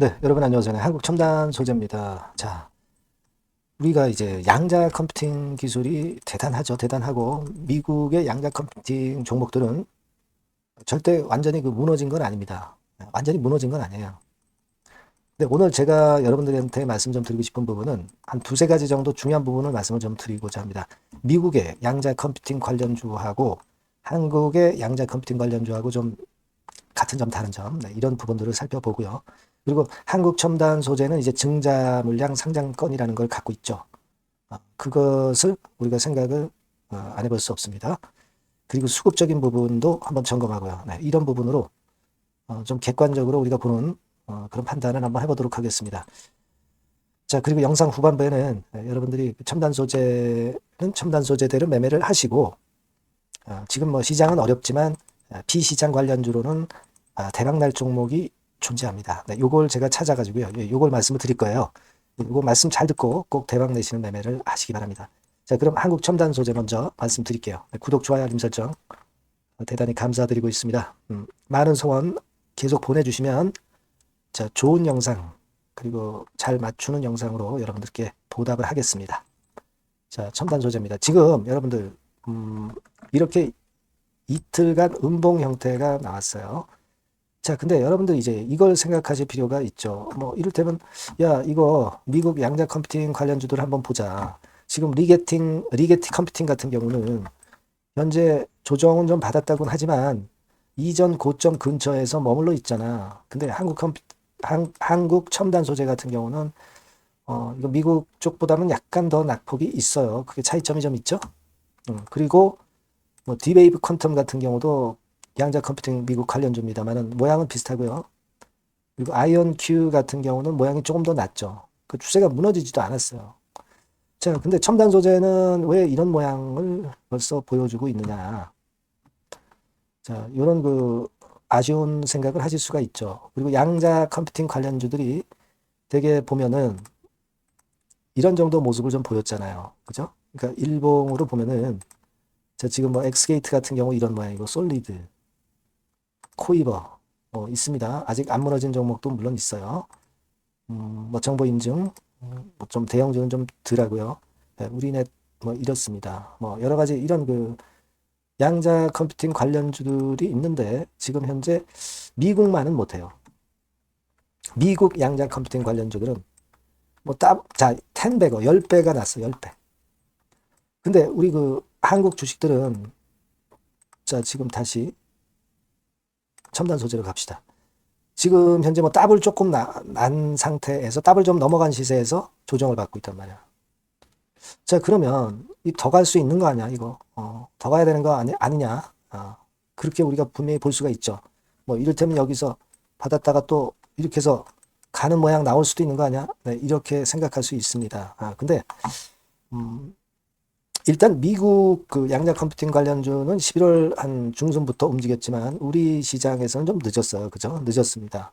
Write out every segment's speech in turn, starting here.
네, 여러분 안녕하세요. 네, 한국 첨단 소재입니다. 자, 우리가 이제 양자 컴퓨팅 기술이 대단하죠. 대단하고 미국의 양자 컴퓨팅 종목들은 절대 완전히 그 무너진 건 아닙니다. 완전히 무너진 건 아니에요. 근데 오늘 제가 여러분들한테 말씀 좀 드리고 싶은 부분은 한 두세 가지 정도 중요한 부분을 말씀을 좀 드리고자 합니다. 미국의 양자 컴퓨팅 관련주하고 한국의 양자 컴퓨팅 관련주하고 좀 같은 점 다른 점 네, 이런 부분들을 살펴보고요. 그리고 한국 첨단 소재는 이제 증자 물량 상장권이라는 걸 갖고 있죠. 어, 그것을 우리가 생각을 어, 안 해볼 수 없습니다. 그리고 수급적인 부분도 한번 점검하고요. 네, 이런 부분으로 어, 좀 객관적으로 우리가 보는 어, 그런 판단을 한번 해보도록 하겠습니다. 자, 그리고 영상 후반부에는 네, 여러분들이 첨단 소재는 첨단 소재대로 매매를 하시고 어, 지금 뭐 시장은 어렵지만 아, 비시장 관련주로는 아, 대박 날 종목이 존재합니다. 네, 요걸 제가 찾아가지고요. 예, 요걸 말씀을 드릴 거예요. 요거 말씀 잘 듣고 꼭 대박 내시는 매매를 하시기 바랍니다. 자, 그럼 한국 첨단 소재 먼저 말씀드릴게요. 네, 구독, 좋아요, 알림 설정 어, 대단히 감사드리고 있습니다. 음, 많은 소원 계속 보내주시면 자, 좋은 영상 그리고 잘 맞추는 영상으로 여러분들께 보답을 하겠습니다. 자, 첨단 소재입니다. 지금 여러분들 음, 이렇게 이틀간 음봉 형태가 나왔어요. 자, 근데 여러분들 이제 이걸 생각하실 필요가 있죠. 뭐 이를테면 야, 이거 미국 양자 컴퓨팅 관련주들 한번 보자. 지금 리게팅 리게티 컴퓨팅 같은 경우는 현재 조정은 좀 받았다고는 하지만 이전 고점 근처에서 머물러 있잖아. 근데 한국 컴퓨 한, 한국 첨단 소재 같은 경우는 어, 이거 미국 쪽보다는 약간 더 낙폭이 있어요. 그게 차이점이 좀 있죠. 음, 그리고 뭐 디웨이브 퀀텀 같은 경우도 양자 컴퓨팅 미국 관련주입니다만은 모양은 비슷하고요. 그리고 아이언 큐 같은 경우는 모양이 조금 더 낫죠. 그 추세가 무너지지도 않았어요. 자, 근데 첨단 소재는 왜 이런 모양을 벌써 보여주고 있느냐. 자, 이런 그 아쉬운 생각을 하실 수가 있죠. 그리고 양자 컴퓨팅 관련주들이 되게 보면은 이런 정도 모습을 좀 보였잖아요. 그죠? 그러니까 일봉으로 보면은 자, 지금 뭐 엑스게이트 같은 경우 이런 모양이고 솔리드, 코이버 뭐 있습니다. 아직 안 무너진 종목도 물론 있어요. 음, 뭐 정보 인증, 음, 뭐좀 대형주는 좀 덜하고요. 네, 우리넷 뭐 이렇습니다. 뭐 여러 가지 이런 그 양자 컴퓨팅 관련주들이 있는데 지금 현재 미국만은 못해요. 미국 양자 컴퓨팅 관련주들은 뭐 따, 자, 10배가 10배가 났어. 10배. 근데 우리 그 한국 주식들은 자, 지금 다시 첨단 소재로 갑시다. 지금 현재 뭐 더블 조금 나, 난 상태에서 더블 좀 넘어간 시세에서 조정을 받고 있단 말이야. 자, 그러면 이 더 갈 수 있는 거 아니야, 이거? 어, 더 가야 되는 거 아니, 아니냐? 어, 그렇게 우리가 분명히 볼 수가 있죠. 뭐 이를테면 여기서 받았다가 또 이렇게 해서 가는 모양 나올 수도 있는 거 아니야? 네, 이렇게 생각할 수 있습니다. 아, 근데 음, 일단 미국 그 양자 컴퓨팅 관련주는 11월 한 중순부터 움직였지만 우리 시장에서는 좀 늦었어요. 그죠? 늦었습니다.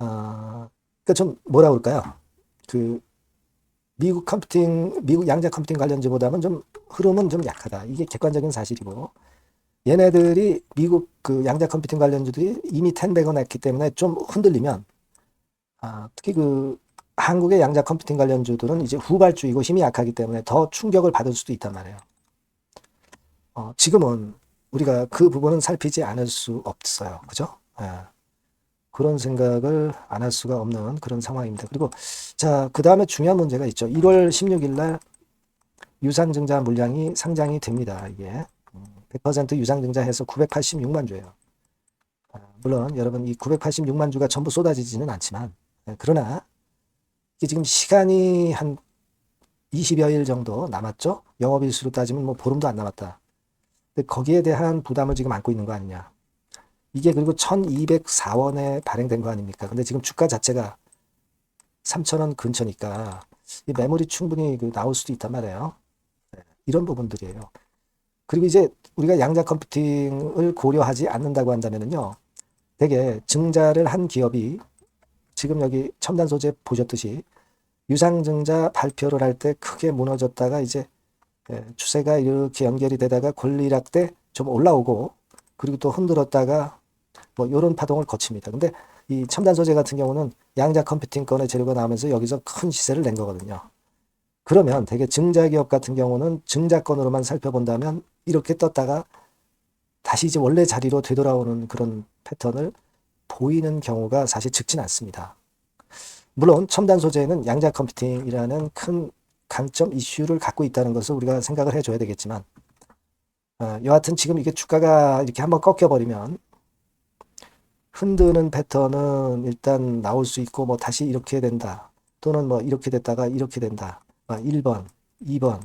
아, 그러니까 좀 뭐라 그럴까요? 그 미국 컴퓨팅, 미국 양자 컴퓨팅 관련주보다는 좀 흐름은 좀 약하다. 이게 객관적인 사실이고 얘네들이 미국 그 양자 컴퓨팅 관련주들이 이미 10배가 났기 때문에 좀 흔들리면 아, 특히 그 한국의 양자 컴퓨팅 관련 주들은 이제 후발주이고 힘이 약하기 때문에 더 충격을 받을 수도 있단 말이에요. 어, 지금은 우리가 그 부분은 살피지 않을 수 없어요. 그죠? 예. 그런 생각을 안 할 수가 없는 그런 상황입니다. 그리고 자, 그 다음에 중요한 문제가 있죠. 1월 16일 날 유상증자 물량이 상장이 됩니다. 이게 100% 유상증자 해서 986만 주예요. 아, 물론 여러분 이 986만 주가 전부 쏟아지지는 않지만 예, 그러나 지금 시간이 한 20여일 정도 남았죠? 영업일수로 따지면 뭐 보름도 안 남았다. 근데 거기에 대한 부담을 지금 안고 있는 거 아니냐. 이게 그리고 1204원에 발행된 거 아닙니까? 근데 지금 주가 자체가 3,000원 근처니까 이 매물이 충분히 그 나올 수도 있단 말이에요. 네, 이런 부분들이에요. 그리고 이제 우리가 양자 컴퓨팅을 고려하지 않는다고 한다면요. 되게 증자를 한 기업이 지금 여기 첨단 소재 보셨듯이 유상증자 발표를 할 때 크게 무너졌다가 이제 예, 추세가 이렇게 연결이 되다가 권리락 때 좀 올라오고 그리고 또 흔들었다가 뭐 이런 파동을 거칩니다. 근데 이 첨단 소재 같은 경우는 양자 컴퓨팅권의 재료가 나오면서 여기서 큰 시세를 낸 거거든요. 그러면 되게 증자기업 같은 경우는 증자권으로만 살펴본다면 이렇게 떴다가 다시 이제 원래 자리로 되돌아오는 그런 패턴을 보이는 경우가 사실 적진 않습니다. 물론 첨단 소재는 양자 컴퓨팅이라는 큰 강점 이슈를 갖고 있다는 것을 우리가 생각을 해줘야 되겠지만 어, 여하튼 지금 이게 주가가 이렇게 한번 꺾여버리면 흔드는 패턴은 일단 나올 수 있고 뭐 다시 이렇게 된다 또는 뭐 이렇게 됐다가 이렇게 된다 아, 1번, 2번,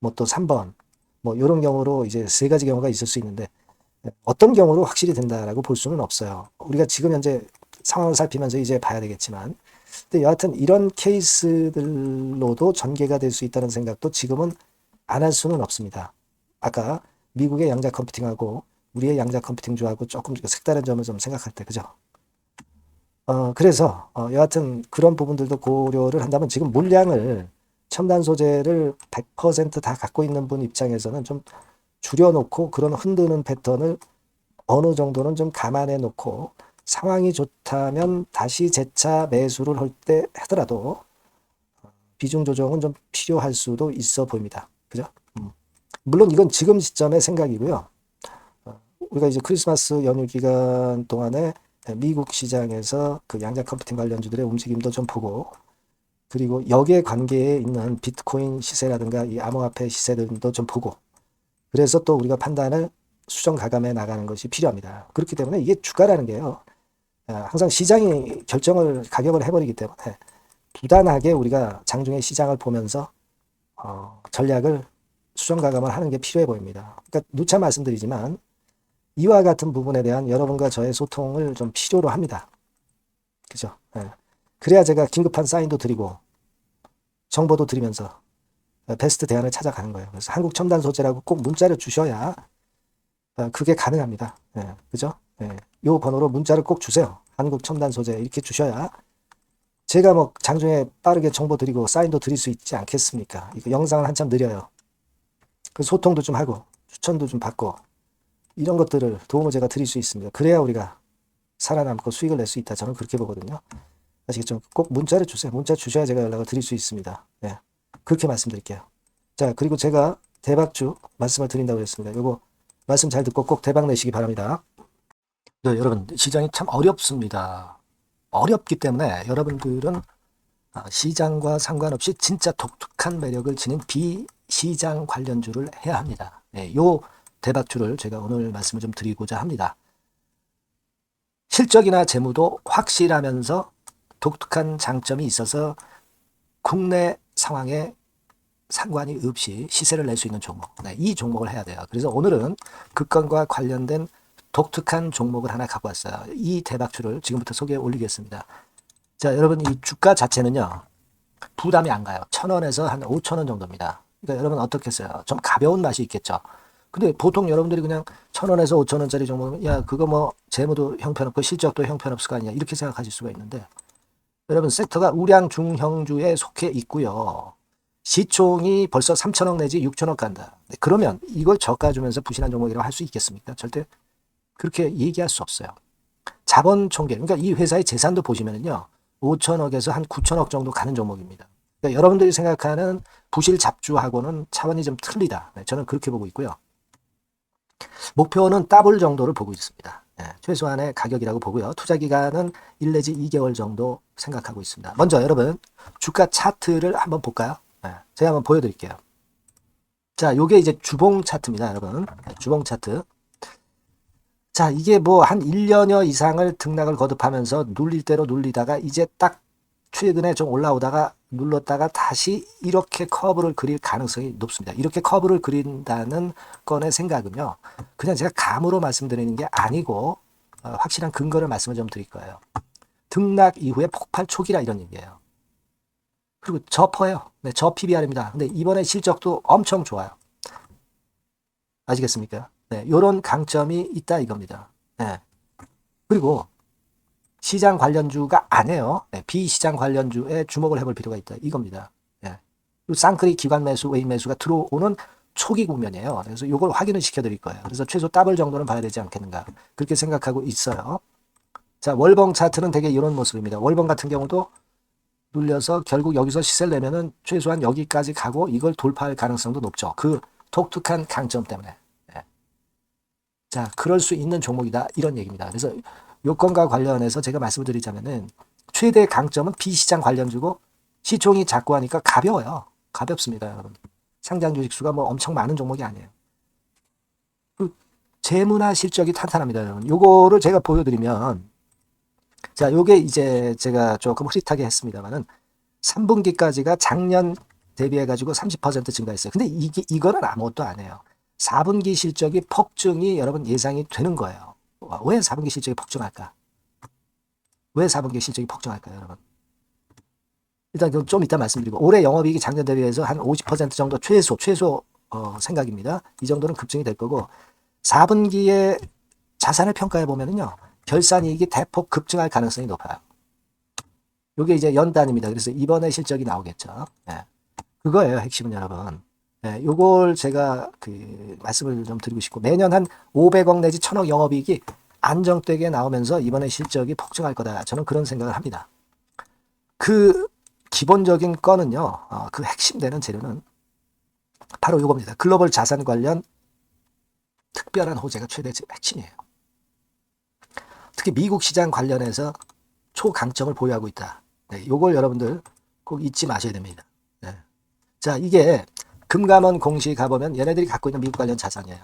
뭐 또 3번 뭐 이런 경우로 이제 세 가지 경우가 있을 수 있는데 어떤 경우로 확실히 된다라고 볼 수는 없어요. 우리가 지금 현재 상황을 살피면서 이제 봐야 되겠지만 근데 여하튼 이런 케이스들로도 전개가 될 수 있다는 생각도 지금은 안 할 수는 없습니다. 아까 미국의 양자 컴퓨팅하고 우리의 양자 컴퓨팅주하고 조금 색다른 점을 좀 생각할 때 그죠? 어, 그래서 어, 여하튼 그런 부분들도 고려를 한다면 지금 물량을 첨단 소재를 100%다 갖고 있는 분 입장에서는 좀 줄여놓고 그런 흔드는 패턴을 어느 정도는 좀 감안해 놓고 상황이 좋다면 다시 재차 매수를 할 때 하더라도 비중 조정은 좀 필요할 수도 있어 보입니다. 그죠? 음. 물론 이건 지금 시점의 생각이고요. 어, 우리가 이제 크리스마스 연휴 기간 동안에 미국 시장에서 그 양자 컴퓨팅 관련주들의 움직임도 좀 보고 그리고 역의 관계에 있는 비트코인 시세라든가 이 암호화폐 시세들도 좀 보고 그래서 또 우리가 판단을 수정 가감해 나가는 것이 필요합니다. 그렇기 때문에 이게 주가라는 게요. 아, 항상 시장이 결정을 가격을 해버리기 때문에 부단하게 우리가 장중에 시장을 보면서 어, 전략을 수정 가감을 하는 게 필요해 보입니다. 그러니까 누차 말씀드리지만 이와 같은 부분에 대한 여러분과 저의 소통을 좀 필요로 합니다. 그죠? 예. 그래야 제가 긴급한 사인도 드리고 정보도 드리면서 베스트 대안을 찾아가는 거예요. 그래서 한국 첨단 소재라고 꼭 문자를 주셔야 어, 그게 가능합니다. 예. 그죠? 예. 요 번호로 문자를 꼭 주세요. 한국 첨단 소재 이렇게 주셔야 제가 뭐 장중에 빠르게 정보 드리고 사인도 드릴 수 있지 않겠습니까? 이거 영상은 한참 느려요. 그 소통도 좀 하고 추천도 좀 받고 이런 것들을 도움을 제가 드릴 수 있습니다. 그래야 우리가 살아남고 수익을 낼 수 있다. 저는 그렇게 보거든요. 아시겠죠? 꼭 문자를 주세요. 문자 주셔야 제가 연락을 드릴 수 있습니다. 네. 그렇게 말씀드릴게요. 자, 그리고 제가 대박주 말씀을 드린다고 했습니다. 요거 말씀 잘 듣고 꼭 대박 내시기 바랍니다. 네, 여러분, 시장이 참 어렵습니다. 어렵기 때문에 여러분들은 아, 시장과 상관없이 진짜 독특한 매력을 지닌 비시장 관련주를 해야 합니다. 네, 요 대박주를 제가 오늘 말씀을 좀 드리고자 합니다. 실적이나 재무도 확실하면서 독특한 장점이 있어서 국내 상황에 상관이 없이 시세를 낼 수 있는 종목. 네, 이 종목을 해야 돼요. 그래서 오늘은 그 건과 관련된 독특한 종목을 하나 갖고 왔어요. 이 대박주를 지금부터 소개해 올리겠습니다. 자, 여러분 이 주가 자체는요. 부담이 안 가요. 천 원에서 한 오천 원 정도입니다. 그러니까 여러분 어떻겠어요? 좀 가벼운 맛이 있겠죠. 근데 보통 여러분들이 그냥 천 원에서 오천 원짜리 종목은 야 그거 뭐 재무도 형편없고 실적도 형편없을 거 아니야 이렇게 생각하실 수가 있는데 여러분 섹터가 우량 중형주에 속해 있고요. 시총이 벌써 3천억 내지 6천억 간다. 네, 그러면 이걸 저가 주면서 부실한 종목이라고 할 수 있겠습니까? 절대 그렇게 얘기할 수 없어요. 자본 총계, 그러니까 이 회사의 재산도 보시면요. 5천억에서 한 9천억 정도 가는 종목입니다. 그러니까 여러분들이 생각하는 부실 잡주하고는 차원이 좀 틀리다. 네, 저는 그렇게 보고 있고요. 목표는 더블 정도를 보고 있습니다. 네, 최소한의 가격이라고 보고요. 투자 기간은 1 내지 2개월 정도 생각하고 있습니다. 먼저 여러분 주가 차트를 한번 볼까요? 네, 제가 한번 보여드릴게요. 자, 요게 이제 주봉 차트입니다, 여러분. 네, 주봉 차트. 자, 이게 뭐 한 1년여 이상을 등락을 거듭하면서 눌릴 대로 눌리다가 이제 딱 최근에 좀 올라오다가 눌렀다가 다시 이렇게 커브를 그릴 가능성이 높습니다. 이렇게 커브를 그린다는 건의 생각은요. 그냥 제가 감으로 말씀드리는 게 아니고 어, 확실한 근거를 말씀을 좀 드릴 거예요. 등락 이후에 폭발 초기라 이런 얘기예요. 그리고 저퍼예요. 네, 저 PBR입니다. 근데 이번에 실적도 엄청 좋아요. 아시겠습니까? 네, 요런 강점이 있다 이겁니다. 네. 그리고 시장 관련주가 아니에요. 네, 비시장 관련주에 주목을 해볼 필요가 있다. 이겁니다. 네. 쌍크리 기관 매수, 외인 매수가 들어오는 초기 국면이에요. 그래서 이걸 확인을 시켜드릴 거예요. 그래서 최소 더블 정도는 봐야 되지 않겠는가 그렇게 생각하고 있어요. 자 월봉 차트는 되게 이런 모습입니다. 월봉 같은 경우도 눌려서 결국 여기서 시세를 내면은 최소한 여기까지 가고 이걸 돌파할 가능성도 높죠. 그 독특한 강점 때문에. 예. 자, 그럴 수 있는 종목이다. 이런 얘기입니다. 그래서 요건과 관련해서 제가 말씀을 드리자면은 최대 강점은 비시장 관련주고 시총이 작고 하니까 가벼워요. 가볍습니다, 여러분. 상장 주식 수가 뭐 엄청 많은 종목이 아니에요. 그 재무나 실적이 탄탄합니다, 여러분. 요거를 제가 보여드리면 자, 요게 이제 제가 조금 흐릿하게 했습니다만은 3분기까지가 작년 대비해 가지고 30% 증가했어요. 근데 이게 이거는 아무것도 아니에요. 4분기 실적이 폭증이 여러분 예상이 되는 거예요. 와, 왜 4분기 실적이 폭증할까? 왜 4분기 실적이 폭증할까요, 여러분? 일단 그건 좀 이따 말씀드리고 올해 영업이익이 작년 대비해서 한 50% 정도 최소 최소 어, 생각입니다. 이 정도는 급증이 될 거고 4분기에 자산을 평가해 보면은요. 결산이익이 대폭 급증할 가능성이 높아요. 요게 이제 연단입니다. 그래서 이번에 실적이 나오겠죠. 예. 그거예요, 핵심은 여러분. 예, 요걸 제가 그 말씀을 좀 드리고 싶고 매년 한 500억 내지 1000억 영업이익이 안정되게 나오면서 이번에 실적이 폭증할 거다. 저는 그런 생각을 합니다. 그 기본적인 거는요. 어, 그 핵심 되는 재료는 바로 요겁니다. 글로벌 자산 관련 특별한 호재가 최대 핵심이에요. 특히 미국 시장 관련해서 초강점을 보유하고 있다. 네, 요걸 여러분들 꼭 잊지 마셔야 됩니다. 네. 자, 이게 금감원 공시 가보면 얘네들이 갖고 있는 미국 관련 자산이에요.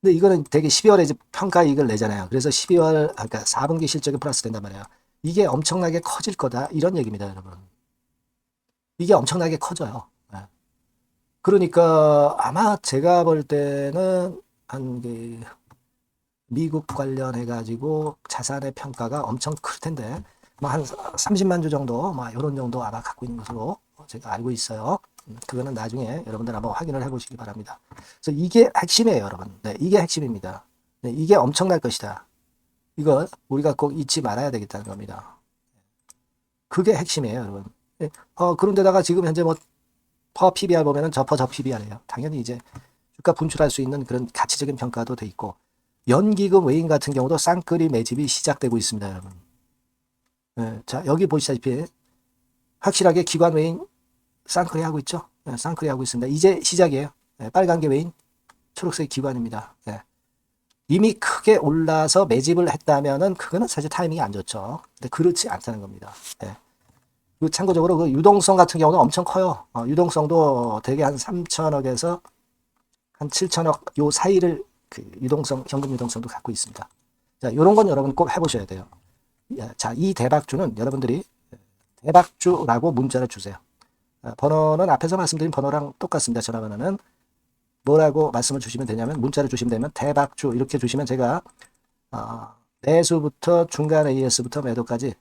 근데 이거는 되게 12월에 이제 평가 이익을 내잖아요. 그래서 12월, 아까 그러니까 4분기 실적이 플러스 된단 말이에요. 이게 엄청나게 커질 거다. 이런 얘기입니다, 여러분. 이게 엄청나게 커져요. 네. 그러니까 아마 제가 볼 때는 한 그 미국 관련해 가지고 자산의 평가가 엄청 클 텐데 뭐 한 30만 주 정도 뭐 이런 정도 아마 갖고 있는 것으로 제가 알고 있어요. 음, 그거는 나중에 여러분들 한번 확인을 해보시기 바랍니다. 그래서 이게 핵심이에요, 여러분. 네, 이게 핵심입니다. 네, 이게 엄청날 것이다. 이거 우리가 꼭 잊지 말아야 되겠다는 겁니다. 그게 핵심이에요, 여러분. 네, 어, 그런데다가 지금 현재 뭐, 퍼 PBR 보면은 저퍼 저 PBR이에요. 당연히 이제 주가 분출할 수 있는 그런 가치적인 평가도 돼 있고, 연기금 외인 같은 경우도 쌍끌이 매집이 시작되고 있습니다, 여러분. 네, 자, 여기 보시다시피 확실하게 기관 외인 쌍끌이 하고 있죠? 네, 쌍끌이 하고 있습니다. 이제 시작이에요. 네, 빨간 게 외인, 초록색 기관입니다. 네. 이미 크게 올라서 매집을 했다면은 그거는 사실 타이밍이 안 좋죠. 근데 그렇지 않다는 겁니다. 네. 그 참고적으로 그 유동성 같은 경우는 엄청 커요. 어, 유동성도 대개 한 3천억에서 한 7천억 요 사이를 그 유동성, 현금 유동성도 갖고 있습니다. 자, 이런 건 여러분 꼭 해보셔야 돼요. 자, 이 대박주는 여러분들이 대박주라고 문자를 주세요. 아, 번호는 앞에서 말씀드린 번호랑 똑같습니다. 전화번호는 뭐라고 말씀을 주시면 되냐면 문자를 주시면 되면 대박주 이렇게 주시면 제가 어, 매수부터 중간 AS부터 매도까지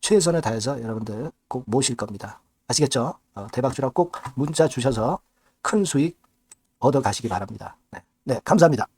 최선을 다해서 여러분들 꼭 모실 겁니다. 아시겠죠? 어, 대박주라고 꼭 문자 주셔서 큰 수익 얻어 가시기 바랍니다. 네, 네 감사합니다.